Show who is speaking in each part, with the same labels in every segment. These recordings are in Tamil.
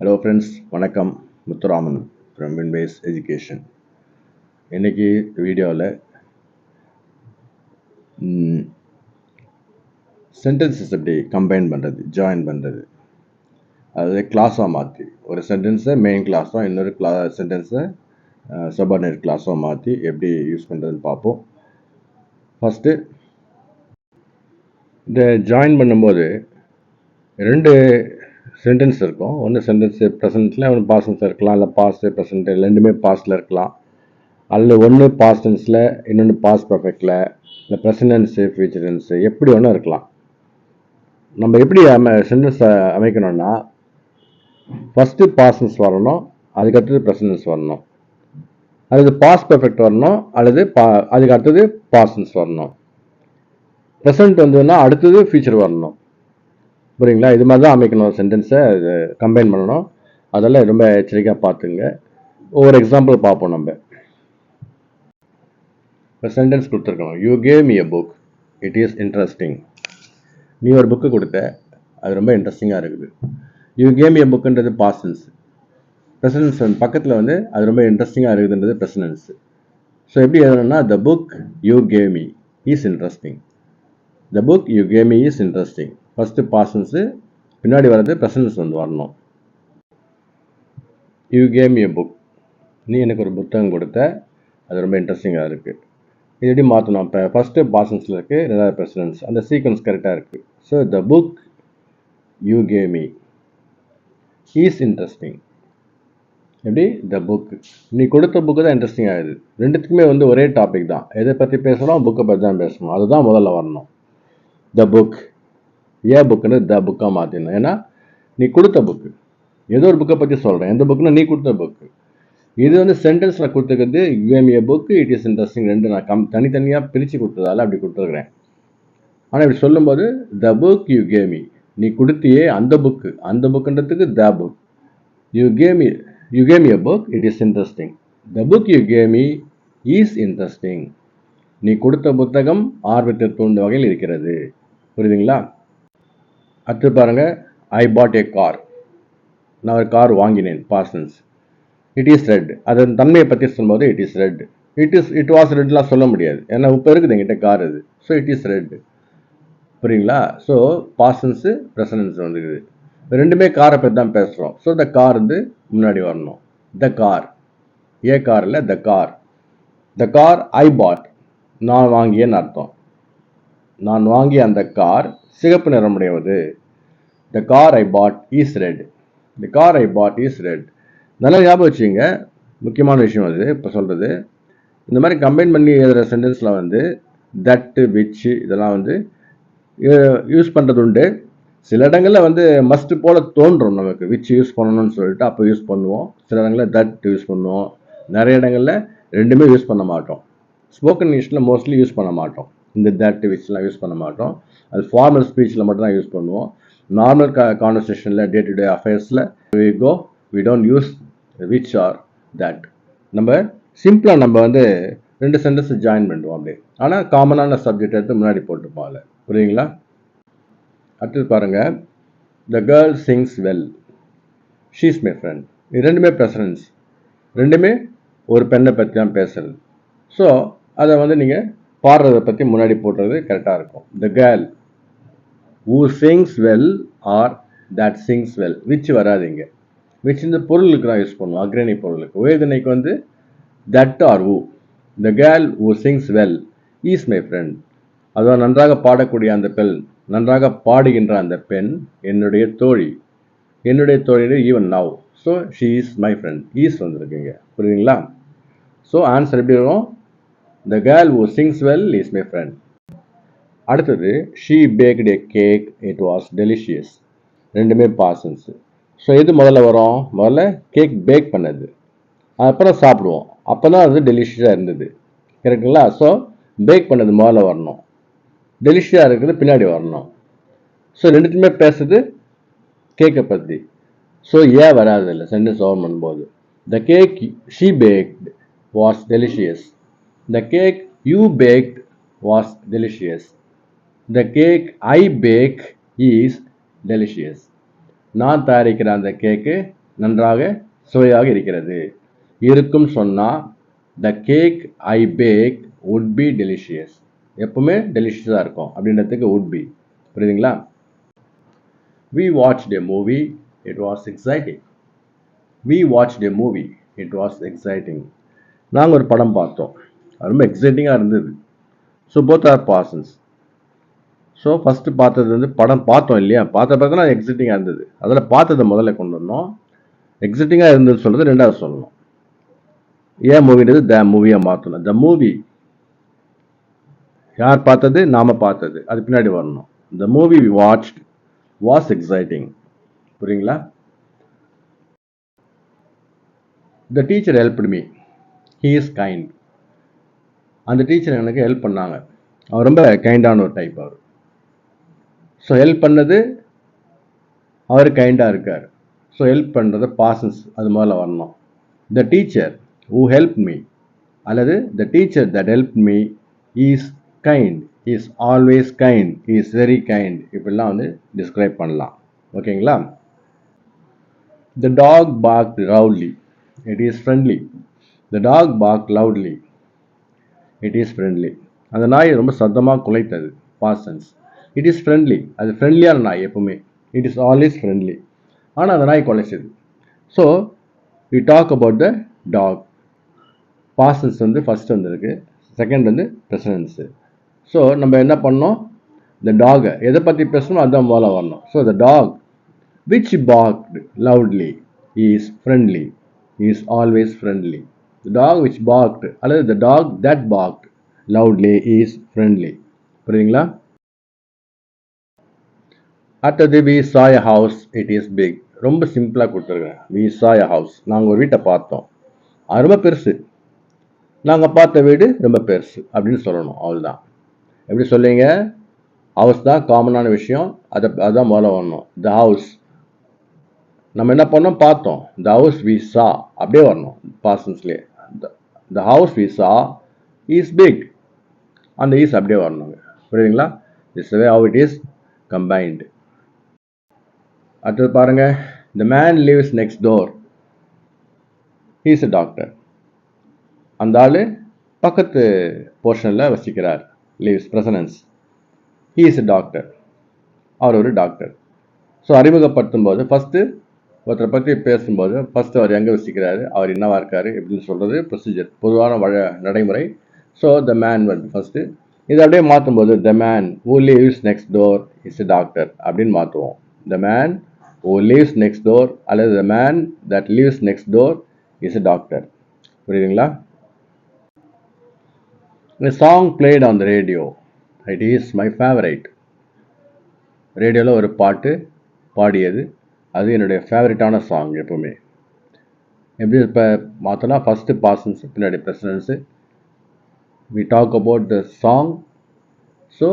Speaker 1: ஹலோ ஃப்ரெண்ட்ஸ் வணக்கம். முத்துராமன் ஃப்ரம் வின்வேஸ் எஜுகேஷன் இன்னைக்கு வீடியோவில் சென்டென்சஸ் எப்படி கம்பைன் பண்ணுறது ஜாயின் பண்ணுறது அதாவது கிளாஸாக மாற்றி ஒரு சென்டென்ஸை மெயின் கிளாஸாக இன்னொரு கிளா சென்டென்ஸை சபார்டினேட் கிளாஸாக மாற்றி எப்படி யூஸ் பண்ணுறதுன்னு பார்ப்போம் ஃபஸ்ட்டு இந்த ஜாயின் பண்ணும்போது ரெண்டு சென்டென்ஸ் இருக்கும். ஒன்று சென்டென்ஸு ப்ரெசண்ட்டில் ஒன்று பாஸ்டன்ஸ் இருக்கலாம். இல்லை பாஸ்ட்டு ப்ரெசண்ட்டு ரெண்டுமே பாஸ்டில் இருக்கலாம். அல்லது ஒன்று பாஸ்டன்ஸில் இன்னொன்று பாஸ் பர்ஃபெக்டில் இல்லை ப்ரெசன்டென்ஸு ஃபியூச்சரன்ஸு எப்படி ஒன்றும் இருக்கலாம். நம்ம எப்படி அமை சென்டென்ஸ் அமைக்கணும்னா ஃபஸ்ட்டு பாஸ்டன்ஸ் வரணும் அதுக்கடுத்தது ப்ரெசன்டென்ஸ் வரணும். அல்லது பாஸ் பர்ஃபெக்ட் வரணும் அல்லது பா அதுக்கு அடுத்தது பாஸ்டன்ஸ் வரணும். ப்ரெசன்ட் வந்ததுன்னா அடுத்தது ஃபியூச்சர் வரணும். புரியுங்களா இது மாதிரி தான் அமைக்கணும் சென்டென்ஸை கம்பைன் பண்ணணும். அதெல்லாம் ரொம்ப எச்சரிக்கையாக பார்த்துங்க. ஒவ்வொரு எக்ஸாம்பிள் பார்ப்போம் நம்ம. இப்போ சென்டென்ஸ் கொடுத்துருக்கோம் you gave me a book it is interesting நீ ஒரு புக்கு கொடுத்த. அது ரொம்ப இன்ட்ரெஸ்டிங்காக இருக்குது. யூ கேவ் மீ எ புக்குன்றது பாசன்ஸ் ப்ரெசனன்ஸ் வந்து பக்கத்தில் வந்து அது ரொம்ப இன்ட்ரெஸ்டிங்காக இருக்குதுன்றது ப்ரெசனன்ஸ் ஸோ எப்படி எழுதணும்னா the book you gave me is interesting the book you gave me is interesting first past tense பின்னாடி வர்றது ப்ரெசன்ஸ் வந்து வரணும். யூ கேம் ஏ புக் நீ எனக்கு ஒரு புத்தகம் கொடுத்த. அது ரொம்ப இன்ட்ரெஸ்டிங்காக இருக்குது இது எப்படி மாற்றணும் இப்போ ஃபஸ்ட்டு பாசன்ஸில் இருக்குது ரெண்டாவது ப்ரெசிடென்ஸ் அந்த சீக்வன்ஸ் கரெக்டாக இருக்குது so the book you came me is interesting எப்படி? த புக் நீ கொடுத்த புக்கு தான் இன்ட்ரெஸ்டிங் ஆகுது. ரெண்டுத்துக்குமே வந்து ஒரே டாபிக் தான். எதை பற்றி பேசுகிறோம் புக்கை பற்றி தான் பேசணும். அதுதான் முதல்ல வரணும். த புக் ஏ புக்குன்னு த புக்காக மாற்றிடணும் ஏன்னா நீ கொடுத்த புக்கு. ஏதோ ஒரு புக்கை பற்றி சொல்கிறேன் எந்த புக்குன்னா நீ கொடுத்த புக்கு. இது வந்து சென்டென்ஸில் கொடுத்துக்கிறது you um a book it is interesting ரெண்டு நான் கம் தனித்தனியாக பிரித்து கொடுத்ததால அப்படி கொடுத்துருக்குறேன். ஆனால் இப்படி சொல்லும்போது த புக் யூ கேமி நீ கொடுத்தியே அந்த புக்கு. அந்த புக்குன்றதுக்கு the book you gave me you came a book it is interesting the book you gave me is interesting நீ கொடுத்த புத்தகம் ஆர்வத்தை தூண்டும் வகையில் இருக்கிறது. புரியுதுங்களா? அடுத்து பாருங்க ஐ பாட் ஏ கார் நான் ஒரு கார் வாங்கினேன் பார்சன்ஸ் இட் இஸ் ரெட் அதன் தன்மையை பற்றி சொல்லும்போது it is red it is it was ரெட்லாம் சொல்ல முடியாது. ஏன்னா இப்போ இருக்குது எங்கிட்ட கார் அது ஸோ இட் இஸ் ரெட் புரியுங்களா? So past tense present tense வந்துக்குது. ரெண்டுமே காரை பற்றி தான் பேசுகிறோம் ஸோ த கார் வந்து முன்னாடி வரணும். த கார் ஏ கார் இல்லை the car the car I பாட் நான் வாங்கியேன்னு அர்த்தம். நான் வாங்கிய அந்த கார் சிகப்பு நிறமுடையது. The car I bought is red the car I bought is red நல்லா ஞாபகம் வச்சுங்க முக்கியமான விஷயம் அது. இப்போ சொல்கிறது இந்த மாதிரி கம்பைன் பண்ணி எழுதுகிற சென்டென்ஸில் வந்து தட்டு விச்சு இதெல்லாம் வந்து யூஸ் பண்ணுறது உண்டு. சில இடங்களில் வந்து மஸ்ட் போல் தோன்றும் நமக்கு. விச் யூஸ் பண்ணணும்னு சொல்லிட்டு அப்போ யூஸ் பண்ணுவோம். சில இடங்களில் தட் யூஸ் பண்ணுவோம். நிறைய இடங்களில் ரெண்டுமே யூஸ் பண்ண மாட்டோம். ஸ்போக்கன் இங்கிலீஷில் மோஸ்ட்லி யூஸ் பண்ண மாட்டோம். இந்த தட் விச்லாம் யூஸ் பண்ண மாட்டோம். அது ஃபார்மல் ஸ்பீச்சில் மட்டும் தான் யூஸ் பண்ணுவோம். நார்மல் கா கான்வர்சேஷனில் day to day அஃபேர்ஸில் we go we don't use which are that நம்ம சிம்பிளாக நம்ம வந்து ரெண்டு சென்டென்ஸ் ஜாயின் பண்ணுவோம் அப்படி ஆனால் காமனான சப்ஜெக்ட் எடுத்து முன்னாடி போட்டுப்போம் அதில். புரியுங்களா அடுத்தது பாருங்கள் the girl sings well she's my friend இது ரெண்டுமே ப்ரெசரன்ஸ் ரெண்டுமே ஒரு பெண்ணை பற்றி தான் பேசுறது. ஸோ அதை வந்து நீங்கள் பாடுறதை பற்றி முன்னாடி போடுறது கரெக்டாக இருக்கும். The girl who sings well are that sings well which வராதிங்க விச் இந்த பொருளுக்கு தான் யூஸ் பண்ணுவோம். அக்ரணி பொருளுக்கு. உயர்தனைக்கு வந்து that are who the girl who sings well is my friend அதுதான் நன்றாக பாடக்கூடிய அந்த பெண் நன்றாக பாடுகின்ற அந்த பெண் என்னுடைய தோழி. என்னுடைய தோழியில் even now so she is my friend is வந்திருக்குங்க புரியுதுங்களா? ஸோ ஆன்சர் எப்படி வரும்? The girl who sings well is my friend அடுத்தது she baked a cake it was delicious ரெண்டுமே பாசன்ஸு ஸோ எது முதல்ல வரும்? முதல்ல கேக் பேக் பண்ணது. அப்புறம் சாப்பிடுவோம். அப்போ தான் அது டெலிஷியஸாக இருந்தது. கரெக்டுங்களா ஸோ பேக் பண்ணது முதல்ல வரணும். டெலிஷியஸாக இருக்கிறது பின்னாடி வரணும். ஸோ ரெண்டுத்துமே பேசுறது கேக்கை பற்றி ஸோ ஏன் வராது இல்லை? சென்டென்ஸ் ஓவர் பண்ணும்போது. The cake she baked was delicious the cake you baked was delicious the cake I bake is delicious நான் தயாரிக்கிற அந்த கேக்கு நன்றாக சுவையாக இருக்கிறது. இருக்கும் சொன்னால் the cake I bake would be delicious எப்பவுமே டெலிஷியஸாக இருக்கும். அப்படின்றதுக்கு உட் பி புரியுதுங்களா? We watch the movie it was exciting we watch the movie it was exciting நாங்கள் ஒரு படம் பார்த்தோம். ரொம்ப எக்ஸைட்டிங்காக இருந்தது. So both are past tense so first பார்த்தது வந்து படம் பார்த்தோம் இல்லையா? பார்த்த பிறகு தான் எக்ஸைட்டிங்காக இருந்தது. அதில் பார்த்ததை முதல்ல கொண்டு வரணும் எக்ஸைட்டிங்காக இருந்தது சொல்கிறது ரெண்டாவது சொல்லணும். ஏன் மூவின்றது த மூவியாக மாற்றணும். த மூவி யார் பார்த்தது? நாம் பார்த்தது. அது பின்னாடி வரணும். The movie we watch was exciting புரியுங்களா? The teacher helped me he is kind அந்த டீச்சர் எனக்கு ஹெல்ப் பண்ணாங்க. அவர் ரொம்ப கைண்டான ஒரு டைப் அவர். ஸோ ஹெல்ப் பண்ணது அவர் கைண்டாக இருக்கார். ஸோ ஹெல்ப் பண்ணுறது பாசன்ஸ் அது முதல்ல வரணும். The teacher who help me அல்லது the teacher that help me is kind is always kind is very kind இப்படிலாம் வந்து டிஸ்கிரைப் பண்ணலாம். ஓகேங்களா? The dog bark loudly it is friendly the dog bark loudly it is friendly அந்த நாய் ரொம்ப சத்தமாக குலைத்தது. Past tense it is friendly அது ஃப்ரெண்ட்லியான நாய் எப்பவுமே. இட் இஸ் ஆல்வேஸ் ஃப்ரெண்ட்லி ஆனால் அந்த நாய் குலைச்சது. So we talk about the dog past tense வந்து ஃபஸ்ட் வந்திருக்கு. செகண்ட் வந்து ப்ரெசனன்ஸு ஸோ நம்ம என்ன பண்ணோம்? இந்த டாகை எதை பற்றி பேசணும்? அதுதான் முதல்ல வரணும். So the dog which barked loudly is friendly is always friendly the dog which barked அல்லது the dog that barked loudly is friendly புரியுதுங்களா? அடுத்தது we saw house it is big ரொம்ப சிம்பிளாக கொடுத்துருக்கேன் வி சாய் ஹவுஸ் நாங்கள் ஒரு வீட்டை பார்த்தோம். அது ரொம்ப பெருசு. நாங்கள் பார்த்த வீடு ரொம்ப பெருசு அப்படின்னு சொல்லணும். அவ்வளோதான் எப்படி சொல்லுவீங்க ஹவுஸ் தான் காமனான விஷயம். அதை அதான் முதல்ல வரணும். த ஹவுஸ் நம்ம என்ன பண்ணோம்? பார்த்தோம். த ஹவுஸ் வி சா அப்படியே வரணும். பாசன்ஸ்லேயே the house we saw is big அந்த ஈஸ் அப்படியே வரணுங்க. புரியுதுங்களா? Is way how it is combined அடுத்தது பாருங்க. The man lives next door he's a doctor அந்த ஆள் பக்கத்து போர்ஷனில் வசிக்கிறார். Lives present tense he is a doctor அவர் ஒரு டாக்டர் ஸோ அறிமுகப்படுத்தும் போது ஃபஸ்ட்டு ஒருத்தரை பற்றி பேசும்போது ஃபஸ்ட்டு அவர் எங்கே வசிக்கிறாரு அவர் என்னவாக இருக்கார் எப்படின்னு சொல்கிறது ப்ரொசீஜர் பொதுவான வழ நடைமுறை. ஸோ த மேன் வந்து ஃபஸ்ட்டு இதை அப்படியே மாற்றும்போது the man who lives next door is a doctor அப்படின்னு மாற்றுவோம் the man who lives next door அல்லது the man that lives next door is a doctor புரியுதுங்களா? இந்த song played on the radio it is my favourite ரேடியோவில் ஒரு பாட்டு பாடியது. அது என்னுடைய ஃபேவரட்டான சாங் எப்போவுமே. எப்படி இப்போ மாற்றலாம் ஃபஸ்ட்டு பாசன்ஸ் பின்னாடி present tense we talk about the song so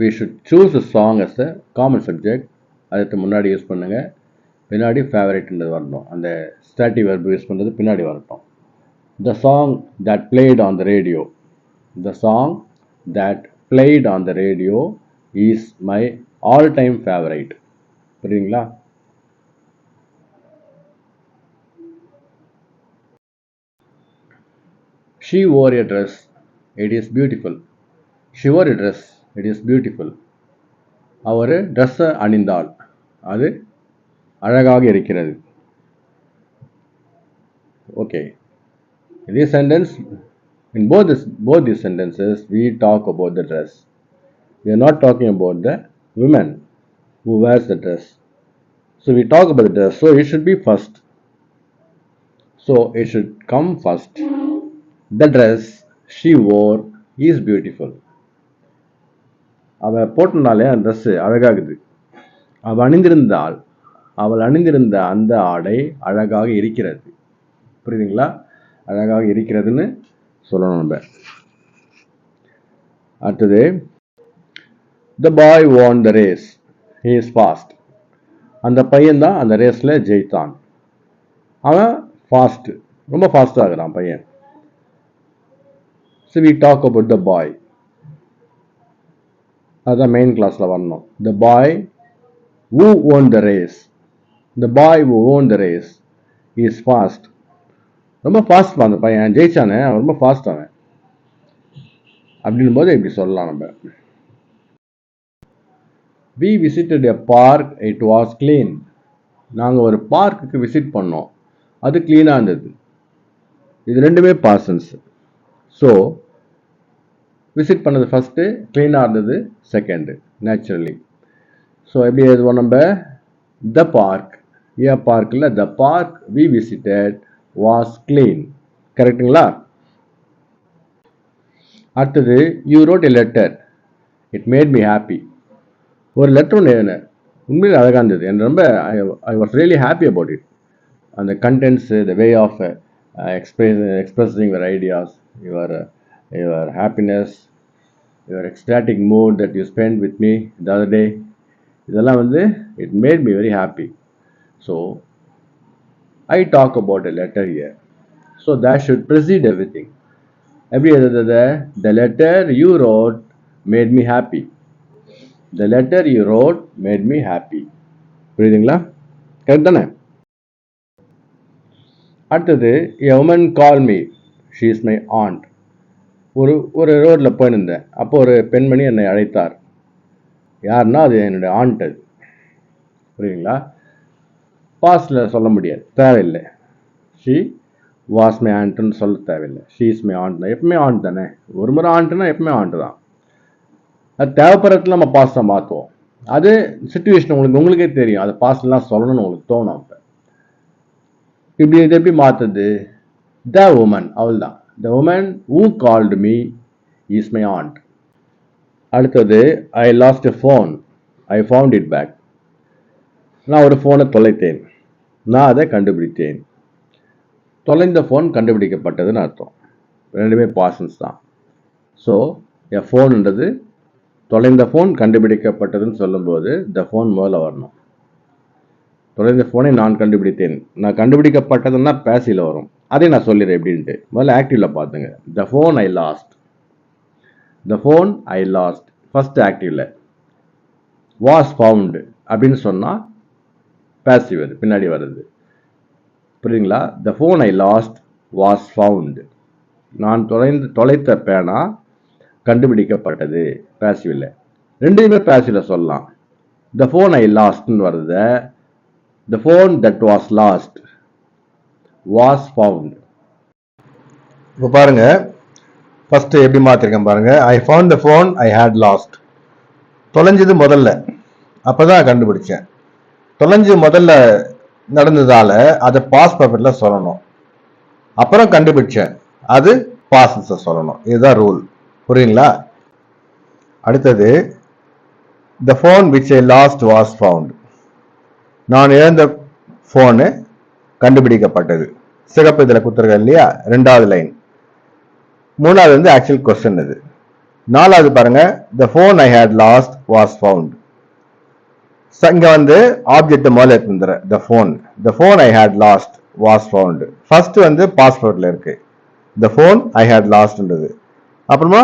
Speaker 1: we should choose a song as a common subject அதுக்கு முன்னாடி யூஸ் பண்ணுங்கள் பின்னாடி ஃபேவரட்ன்றது வரணும். அந்த ஸ்டாட்டிவ் வெர்பு யூஸ் பண்ணுறது பின்னாடி வரட்டும். The song that played on the radio the song that played on the radio is my all time favourite புரியுங்களா She wore a dress. It is beautiful. She wore a dress. It is beautiful. அவர் ட்ரெஸ்ஸை அணிந்தாள் அது அழகாக இருக்கிறது ஓகே இதே sentence In both, this, both these sentences, we talk about the dress. We are not talking about the woman who wears the dress. So we talk about the dress. So it should be first. So it should come first. the dress she wore is beautiful அவள் போட்டனாலே அந்த ட்ரெஸ்ஸு அழகாகுது. அவள் அணிந்திருந்தாள் அவள் அணிந்திருந்த அந்த ஆடை அழகாக இருக்கிறது. புரியுதுங்களா? அழகாக இருக்கிறதுன்னு சொல்லணும் நம்ம. அடுத்தது the boy won the race he is fast அந்த பையன் தான் அந்த ரேஸில் ஜெயித்தான். அவன் ஃபாஸ்ட்டு ரொம்ப ஃபாஸ்ட்டாக இருக்கிறான் பையன். So we talk about the boy அதுதான் மெயின் கிளாஸில் வரணும் the boy who won the race the boy who won the race is fast ரொம்ப ஃபாஸ்ட் அந்த பையன் ஜெயிச்சானே அவன் ரொம்ப ஃபாஸ்ட் அவன். அப்படின்னும் போது இப்படி சொல்லலாம் நம்ம. We visited a park it was clean நாங்கள் ஒரு பார்க்குக்கு விசிட் பண்ணோம். அது க்ளீனாக இருந்தது. இது ரெண்டுமே பாசன்ஸ் ஸோ விசிட் பண்ணது ஃபஸ்ட்டு க்ளீனாக இருந்தது செகண்டு நேச்சுரலி ஸோ எப்படி எழுதுவோம் நம்ம? த பார்க் ஏ பார்க்கில் the park we visited was clean கரெக்டுங்களா அடுத்தது you wrote a letter it made me happy ஒரு லெட்டர் ஒன்று எழுதினேன். உண்மையில் அழகாக இருந்தது. எனக்கு ரொம்ப I was really happy about it அந்த contents the way of express expressing your ideas your your happiness your ecstatic mood that you spent with me the other day இதெல்லாம் வந்து it made me very happy so I talk about a letter here so that should precede everything எப்படி எழுதுறது the letter you wrote made me happy the letter you wrote made me happy புரியுதுங்களா? கரெக்ட் தானே? அடுத்தது a woman call me she is my aunt ஒரு ஒரு ரோட்டில் போயிருந்தேன். அப்போ ஒரு பெண்மணி என்னை அழைத்தார். யாருன்னா அது என்னுடைய ஆண்ட் அது புரியுங்களா பாஸ்டில் சொல்ல முடியாது. தேவையில்லை. ஷீ வாஸ் மை ஆண்ட்டுன்னு சொல்ல தேவையில்லை. ஷீ இஸ் மை ஆண்ட் தான். எப்பவுமே ஆண்ட் தானே? ஒரு முறை ஆண்ட்டுனா எப்பவுமே ஆண்ட்டு தான். அது தேவைப்படுறதுல நம்ம பாஸ்ட்டை மாற்றுவோம் அது சுச்சுவேஷன் உங்களுக்கு உங்களுக்கே தெரியும். அது பாஸ்டெலாம் சொல்லணும்னு உங்களுக்கு தோணும் அப்போ. இப்படி இது எப்படி மாற்றுது த உமன் அவள்தான். The woman who called me is my aunt அடுத்தது I lost a phone I found it back நான் ஒரு ஃபோனை தொலைத்தேன். நான் அதை கண்டுபிடித்தேன். தொலைந்த ஃபோன் கண்டுபிடிக்கப்பட்டதுன்னு அர்த்தம். ரெண்டுமே பாசன்ஸ் தான். ஸோ எ ஃபோனுன்றது தொலைந்த ஃபோன் கண்டுபிடிக்கப்பட்டதுன்னு சொல்லும்போது த ஃபோன் முதல்ல வரணும். தொலைந்த ஃபோனை நான் கண்டுபிடித்தேன். நான் கண்டுபிடிக்கப்பட்டதுன்னா பேசியில் வரும். அதே நான் சொல்லிடுறேன் எப்படின்ட்டு. முதல்ல ஆக்டிவில் பார்த்துங்க. The phone I lost the phone I lost first ஆக்டிவில் was found அப்படின்னு சொன்னால் பேசிவ் அது பின்னாடி வருது. புரியுதுங்களா? The phone I lost was found நான் தொலைந்து தொலைத்த பேனா கண்டுபிடிக்கப்பட்டது பேசிவில் ரெண்டுமே பேசிவில் சொல்லலாம். த ஃபோன் ஐ லாஸ்ட்னு வருது. The phone that was lost was found இப்போ பாருங்க. ஃபர்ஸ்ட் எப்படி மாத்திருக்கேன் பாருங்க. I found the phone I had lost தொலைஞ்சது முதல்ல. அப்போ தான் கண்டுபிடிச்சேன். தொலைஞ்சு முதல்ல நடந்ததால் அதை பாஸ் பேப்பர்ல சொல்லணும். அப்புறம் கண்டுபிடிச்சேன். அது பாசஸை சொல்லணும். இதுதான் ரூல் புரியுங்களா? அடுத்தது the phone which I lost was found நான் இழந்த ஃபோனு கண்டுபிடிக்கப்பட்டது. சிகப்பு இதில் குத்துருக்க இல்லையா? ரெண்டாவது லைன் மூணாவது வந்து ஆக்சுவல் கொஸ்டின் இது. நாலாவது பாருங்க the phone I had lost was found இங்க வந்து ஆப்ஜெக்ட் முதல்ல எடுத்துற the phone the phone I had lost was found first வந்து பாஸ்போர்ட்ல இருக்கு. த ஃபோன் ஐ ஹேட் லாஸ்ட்ன்றது அப்புறமா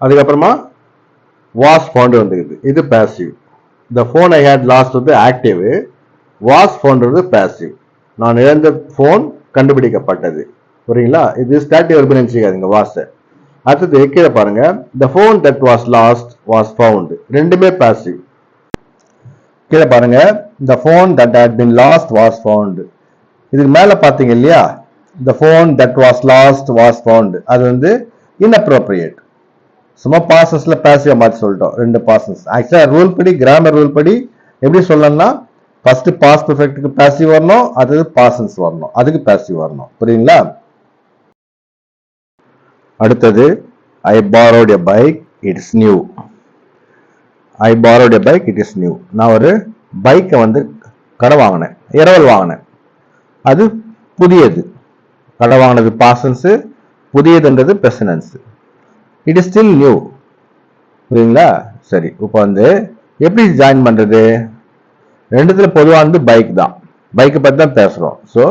Speaker 1: அதுக்கப்புறமா வாஸ் ஃபவுண்ட் வந்துருக்குது இது passive the phone I had lost வந்து ஆக்டிவ் வாஸ் ஃபோன்றது பேசிவ் நான் இழந்த ஃபோன் கண்டுபிடிக்கப்பட்டது. புரியுங்களா? இது ஸ்டாட்டிவ் வெர்பு நினைச்சுக்காதீங்க வாஸ் அடுத்தது கீழே பாருங்க. The phone that was lost was found ரெண்டுமே பாசிவ் கீழே பாருங்க. The phone that had been lost was found இதுக்கு மேலே பார்த்தீங்க இல்லையா? The phone that was lost was found அது வந்து இன்அப்ரோப்ரியேட் சும்மா பாசஸில் பேசிய மாற்றி சொல்லிட்டோம். ரெண்டு பாசஸ் ஆக்சுவலாக ரூல் படி கிராமர் ரூல் படி எப்படி சொல்லணும்னா ஃபர்ஸ்ட் பாஸ் பெர்ஃபெக்ட்டுக்கு பேசிவ் வரணும் அது பாசன்ஸ் வரணும். அதுக்கு பேசிவ் வரணும். புரியுங்களா? அடுத்தது I borrowed a bike it's new I borrowed a bike it is new நான் ஒரு பைக்கை வந்து கடை வாங்கினேன். இரவல் வாங்கினேன். அது புதியது. கடை வாங்கினது பாசன்ஸு புதியதுன்றது present tense it is still new புரியுங்களா? சரி இப்போ வந்து எப்படி ஜாயின் பண்ணுறது ரெண்டுத்துல பொதுவாக வந்து பைக் தான். பைக்கை பற்றி தான் பேசுகிறோம் so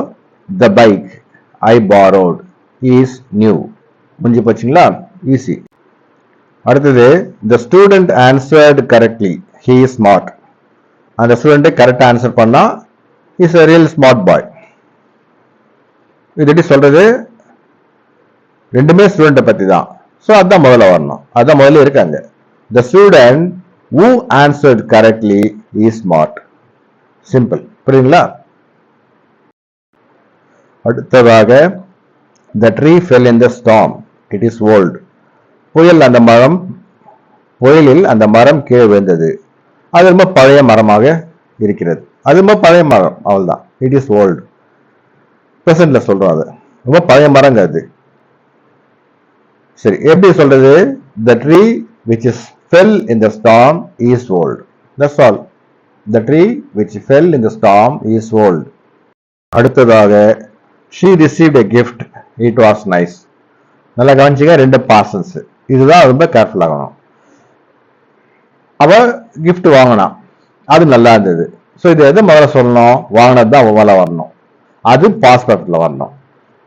Speaker 1: the bike I borrowed is new முடிஞ்சு போச்சுங்களா? ஈஸி அடுத்தது the student answered correctly he is smart அந்த ஸ்டூடெண்ட்டை கரெக்டாக ஆன்சர் பண்ணால் is a real smart boy
Speaker 2: இது எப்படி சொல்கிறது ரெண்டுமே ஸ்டூடெண்ட்டை பற்றி தான். ஸோ அதுதான் முதல்ல வரணும். அதுதான் முதல்ல இருக்காங்க. The student who answered correctly is smart simple புரியுங்களா அடுத்ததாக the tree fell in the storm it is old புயல் அந்த மரம் புயலில் அந்த மரம் கீழே விழுந்தது. அது ரொம்ப பழைய மரமாக இருக்கிறது. அது ரொம்ப பழைய மரம் அவ்வளவுதான். இட் இஸ் ஓல்டு ப்ரெசன்ட்ல சொல்றோம் அது. ரொம்ப பழைய மரங்க அது. சரி எப்படி சொல்றது? The tree which is fell in the storm is old that's all the tree which fell in the storm is old அடுத்ததாக she received a gift it was nice நல்லா கவனிச்சிங்க ரெண்டு பாசன்ஸ் இதுதான் ரொம்ப கேர்ஃபுல் ஆகணும் அவ gift வாங்கினான். அது நல்லா இருந்தது. ஸோ இது எது முதல்ல சொல்லணும். வாங்கினது தான் முதல்ல வரணும். அது பாஸ்போர்ட்டில் வரணும்.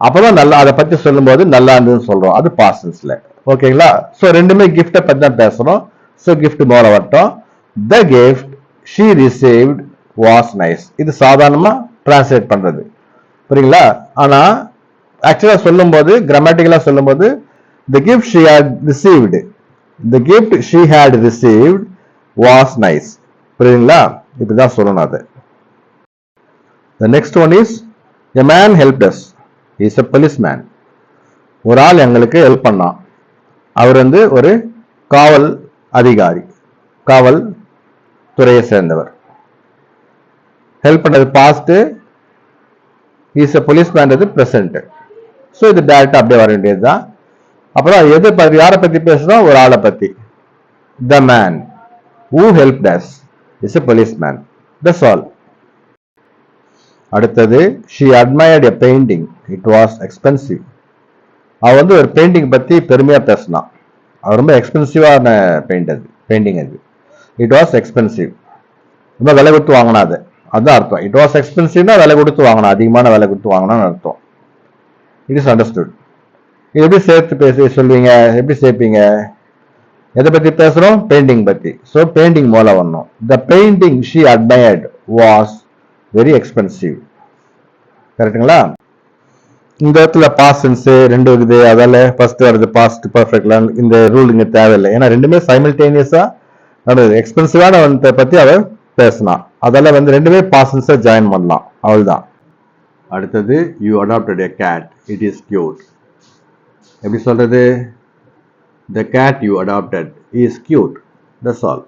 Speaker 2: அப்போ தான் நல்லா அதை பற்றி சொல்லும்போது நல்லா இருந்ததுன்னு சொல்கிறோம் அது பாசன்ஸ்ல ஓகேங்களா ஸோ ரெண்டுமே கிஃப்டை பற்றி தான் பேசுகிறோம் ஸோ கிஃப்ட் முதல்ல வரட்டும். The gift she received was nice இது சாதாரணமாக டிரான்ஸ்லேட் பண்ணுறது புரியுங்களா? ஆனால் ஆக்சுவலாக சொல்லும்போது கிராமட்டிக்கலா சொல்லும்போது the gift she had received the gift she had received was nice புரியுதுங்களா இப்படிதான் சொல்லணும் அது. The next one is a man help does is a policeman ஒரு ஆள் எங்களுக்கு ஹெல்ப் பண்ணான். அவர் வந்து ஒரு காவல் அதிகாரி. காவல் துறையை சேர்ந்தவர். ஹெல்ப் பண்ணது பாஸ்ட் இஸ் எ போலீஸ்மேன்றது ப்ரெசன்ட் ஸோ இது டேரக்டாக அப்படியே வர வேண்டியது தான் அப்புறம் எது பற்றி யாரை பற்றி பேசுகிறோம் ஒரு ஆளை பற்றி the man who helped us is a policeman that's all அடுத்தது she admired a painting it was expensive அவ வந்து ஒரு பெயிண்டிங் பற்றி பெருமையாக பேசினான் அது ரொம்ப எக்ஸ்பென்சிவான பெயிண்ட் அது பெயிண்டிங் அது. இட் வாஸ் எக்ஸ்பென்சிவ் ரொம்ப விலை கொடுத்து வாங்கினா அது. அதுதான் அர்த்தம். இட் வாஸ் எக்ஸ்பென்சிவ்னா விலை கொடுத்து வாங்கணும் அதிகமான விலை கொடுத்து வாங்கினான்னு அர்த்தம். இட் இஸ் அண்டர்ஸ்டுட் இது எப்படி சேர்த்து பேசி சொல்வீங்க? எப்படி சேர்ப்பீங்க? எதை பற்றி பேசுகிறோம் பெயிண்டிங் பற்றி ஸோ பெயிண்டிங் மூலம் வரணும் the painting she admired was very expensive கரெக்டுங்களா இந்த இடத்துல பாஸ்டன்ஸு ரெண்டு இருக்குது அதால ஃபர்ஸ்ட் வருது பாஸ்ட் பர்ஃபெக்ட்லாம் இந்த ரூல் இங்கே தேவையில்லை. ஏன்னா ரெண்டுமே சைமில்டேனியஸாக நடந்தது எக்ஸ்பென்சிவான ஒன்றை பத்தி அவர் பேசினா. அதெல்லாம் வந்து ரெண்டுமே பாசன்ஸை ஜாயின் பண்ணலாம். அவள்தான்
Speaker 1: அடுத்தது you adopted a cat it is cute எப்படி சொல்றது? The cat you adopted is cute that's all